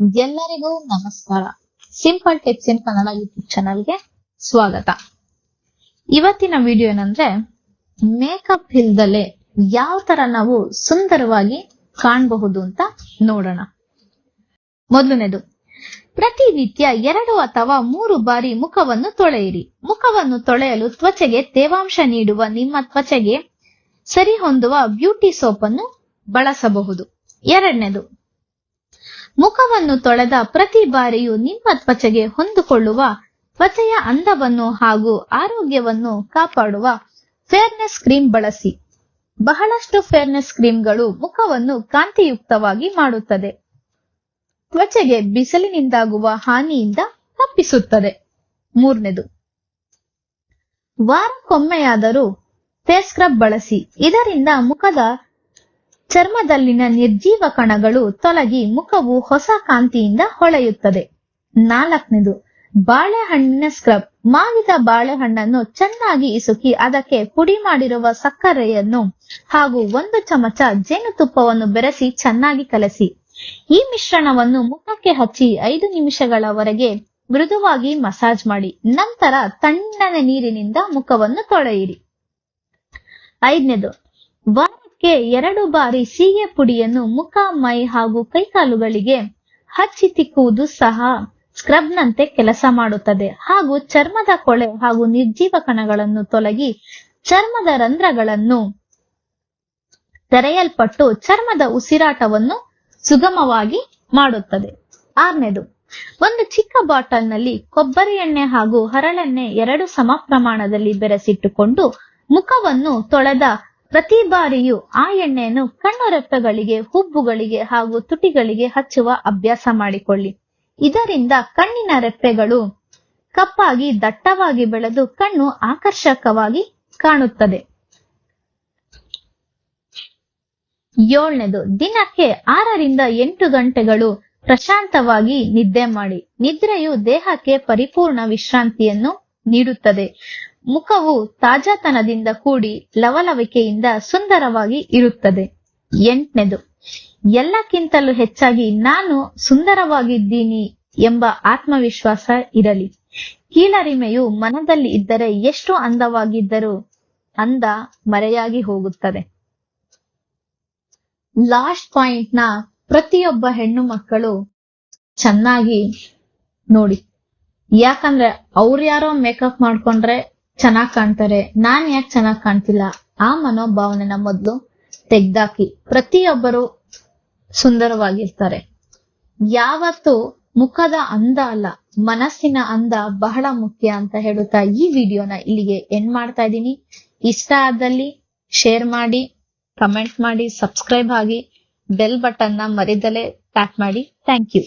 ಎಲ್ಲರಿಗೂ ನಮಸ್ಕಾರ. Simple tips in Kannada YouTube ಚಾನಲ್ಗೆ ಸ್ವಾಗತ. ಇವತ್ತಿನ ವಿಡಿಯೋ ಏನಂದ್ರೆ ಮೇಕಪ್ ಇಲ್ದಲೆ ಯಾವ ತರ ನಾವು ಸುಂದರವಾಗಿ ಕಾಣಬಹುದು ಅಂತ ನೋಡೋಣ. ಮೊದಲನೇದು ಪ್ರತಿನಿತ್ಯ ಎರಡು ಅಥವಾ ಮೂರು ಬಾರಿ ಮುಖವನ್ನು ತೊಳೆಯಿರಿ. ಮುಖವನ್ನು ತೊಳೆಯಲು ತ್ವಚೆಗೆ ತೇವಾಂಶ ನೀಡುವ ನಿಮ್ಮ ತ್ವಚೆಗೆ ಸರಿ ಹೊಂದುವ ಬ್ಯೂಟಿ ಸೋಪ್ ಅನ್ನು ಬಳಸಬಹುದು. ಎರಡನೇದು ಮುಖವನ್ನು ತೊಳೆದ ಪ್ರತಿ ಬಾರಿಯೂ ನಿಮ್ಮ ತ್ವಚೆಗೆ ಹೊಂದಿಕೊಳ್ಳುವ ತ್ವಚೆಯ ಅಂದವನ್ನು ಹಾಗೂ ಆರೋಗ್ಯವನ್ನು ಕಾಪಾಡುವ ಫೇರ್ನೆಸ್ ಕ್ರೀಮ್ ಬಳಸಿ. ಬಹಳಷ್ಟು ಫೇರ್ನೆಸ್ ಕ್ರೀಮ್ಗಳು ಮುಖವನ್ನು ಕಾಂತಿಯುಕ್ತವಾಗಿ ಮಾಡುತ್ತದೆ. ತ್ವಚೆಗೆ ಬಿಸಿಲಿನಿಂದಾಗುವ ಹಾನಿಯಿಂದ ತಪ್ಪಿಸುತ್ತದೆ. ಮೂರನೇದು, ವಾರಕ್ಕೊಮ್ಮೆಯಾದರೂ ಫೇಸ್ ಸ್ಕ್ರಬ್ ಬಳಸಿ. ಇದರಿಂದ ಮುಖದ ಚರ್ಮದಲ್ಲಿನ ನಿರ್ಜೀವ ಕಣಗಳು ತೊಲಗಿ ಮುಖವು ಹೊಸ ಕಾಂತಿಯಿಂದ ಹೊಳೆಯುತ್ತದೆ. ನಾಲ್ಕನೇದು, ಬಾಳೆಹಣ್ಣಿನ ಸ್ಕ್ರಬ್ ಮಾವಿದ ಬಾಳೆಹಣ್ಣನ್ನು ಚೆನ್ನಾಗಿ ಇಸುಕಿ ಅದಕ್ಕೆ ಪುಡಿ ಮಾಡಿರುವ ಸಕ್ಕರೆಯನ್ನು ಹಾಗೂ ಒಂದು ಚಮಚ ಜೇನುತುಪ್ಪವನ್ನು ಬೆರೆಸಿ ಚೆನ್ನಾಗಿ ಕಲಸಿ. ಈ ಮಿಶ್ರಣವನ್ನು ಮುಖಕ್ಕೆ ಹಚ್ಚಿ ಐದು ನಿಮಿಷಗಳವರೆಗೆ ಮೃದುವಾಗಿ ಮಸಾಜ್ ಮಾಡಿ. ನಂತರ ತಣ್ಣನೆ ನೀರಿನಿಂದ ಮುಖವನ್ನು ತೊಳೆಯಿರಿ. ಐದನೇದು ವಾರಕ್ಕೆ ಎರಡು ಬಾರಿ ಸೀಗೆ ಪುಡಿಯನ್ನು ಮುಖ, ಮೈ ಹಾಗೂ ಕೈಕಾಲುಗಳಿಗೆ ಹಚ್ಚಿ ತಿಕ್ಕುವುದು ಸಹ ಸ್ಕ್ರಬ್ನಂತೆ ಕೆಲಸ ಮಾಡುತ್ತದೆ. ಹಾಗೂ ಚರ್ಮದ ಕೊಳೆ ಹಾಗೂ ನಿರ್ಜೀವ ಕಣಗಳನ್ನು ತೊಲಗಿ ಚರ್ಮದ ರಂಧ್ರಗಳನ್ನು ತೆರೆಯಲ್ಪಟ್ಟು ಚರ್ಮದ ಉಸಿರಾಟವನ್ನು ಸುಗಮವಾಗಿ ಮಾಡುತ್ತದೆ. ಆರನೇದು, ಒಂದು ಚಿಕ್ಕ ಬಾಟಲ್ನಲ್ಲಿ ಕೊಬ್ಬರಿ ಎಣ್ಣೆ ಹಾಗೂ ಹರಳೆಣ್ಣೆ ಎರಡು ಸಮ ಪ್ರಮಾಣದಲ್ಲಿ ಬೆರೆಸಿಟ್ಟುಕೊಂಡು ಮುಖವನ್ನು ತೊಳೆದ ಪ್ರತಿ ಬಾರಿಯೂ ಆ ಎಣ್ಣೆಯನ್ನು ಕಣ್ಣು ರೆಪ್ಪೆಗಳಿಗೆ ಹುಬ್ಬುಗಳಿಗೆ ಹಾಗೂ ತುಟಿಗಳಿಗೆ ಹಚ್ಚುವ ಅಭ್ಯಾಸ ಮಾಡಿಕೊಳ್ಳಿ. ಇದರಿಂದ ಕಣ್ಣಿನ ರೆಪ್ಪೆಗಳು ಕಪ್ಪಾಗಿ ದಟ್ಟವಾಗಿ ಬೆಳೆದು ಕಣ್ಣು ಆಕರ್ಷಕವಾಗಿ ಕಾಣುತ್ತದೆ. ಏಳನೇದು, ದಿನಕ್ಕೆ ಆರರಿಂದ ಎಂಟು ಗಂಟೆಗಳು ಪ್ರಶಾಂತವಾಗಿ ನಿದ್ದೆ ಮಾಡಿ. ನಿದ್ರೆಯು ದೇಹಕ್ಕೆ ಪರಿಪೂರ್ಣ ವಿಶ್ರಾಂತಿಯನ್ನು ನೀಡುತ್ತದೆ. ಮುಖವು ತಾಜಾತನದಿಂದ ಕೂಡಿ ಲವಲವಿಕೆಯಿಂದ ಸುಂದರವಾಗಿ ಇರುತ್ತದೆ. ಎಂಟನೇದು, ಎಲ್ಲಕ್ಕಿಂತಲೂ ಹೆಚ್ಚಾಗಿ ನಾನು ಸುಂದರವಾಗಿದ್ದೀನಿ ಎಂಬ ಆತ್ಮವಿಶ್ವಾಸ ಇರಲಿ. ಕೀಳರಿಮೆಯು ಮನದಲ್ಲಿ ಇದ್ದರೆ ಎಷ್ಟು ಅಂದವಾಗಿದ್ದರೂ ಅಂದ ಮರೆಯಾಗಿ ಹೋಗುತ್ತದೆ. ಲಾಸ್ಟ್ ಪಾಯಿಂಟ್ನ ಪ್ರತಿಯೊಬ್ಬ ಹೆಣ್ಣು ಮಕ್ಕಳು ಚೆನ್ನಾಗಿ ನೋಡಿ. ಯಾಕಂದ್ರೆ ಅವ್ರ ಯಾರೋ ಮೇಕಪ್ ಮಾಡ್ಕೊಂಡ್ರೆ ಚೆನ್ನಾಗ್ ಕಾಣ್ತಾರೆ. ನಾನ್ ಯಾಕೆ ಚೆನ್ನಾಗ್ ಕಾಣ್ತಿಲ್ಲ? ಆ ಮನೋಭಾವನೆನ ಮೊದ್ಲು ತೆಗ್ದಾಕಿ ಪ್ರತಿಯೊಬ್ಬರು ಸುಂದರವಾಗಿರ್ತಾರೆ. ಯಾವತ್ತು ಮುಖದ ಅಂದ ಅಲ್ಲ, ಮನಸ್ಸಿನ ಅಂದ ಬಹಳ ಮುಖ್ಯ ಅಂತ ಹೇಳುತ್ತಾ ಈ ವಿಡಿಯೋನ ಇಲ್ಲಿಗೆ ಎಂಡ್ ಮಾಡ್ತಾ ಇದ್ದೀನಿ. ಇಷ್ಟ ಆದಲ್ಲಿ ಶೇರ್ ಮಾಡಿ ಕಮೆಂಟ್ ಮಾಡಿ ಸಬ್ಸ್ಕ್ರೈಬ್ ಆಗಿ ಬೆಲ್ ಬಟನ್ನ ಮರಿದಲೇ ಟ್ಯಾಪ್ ಮಾಡಿ. Thank you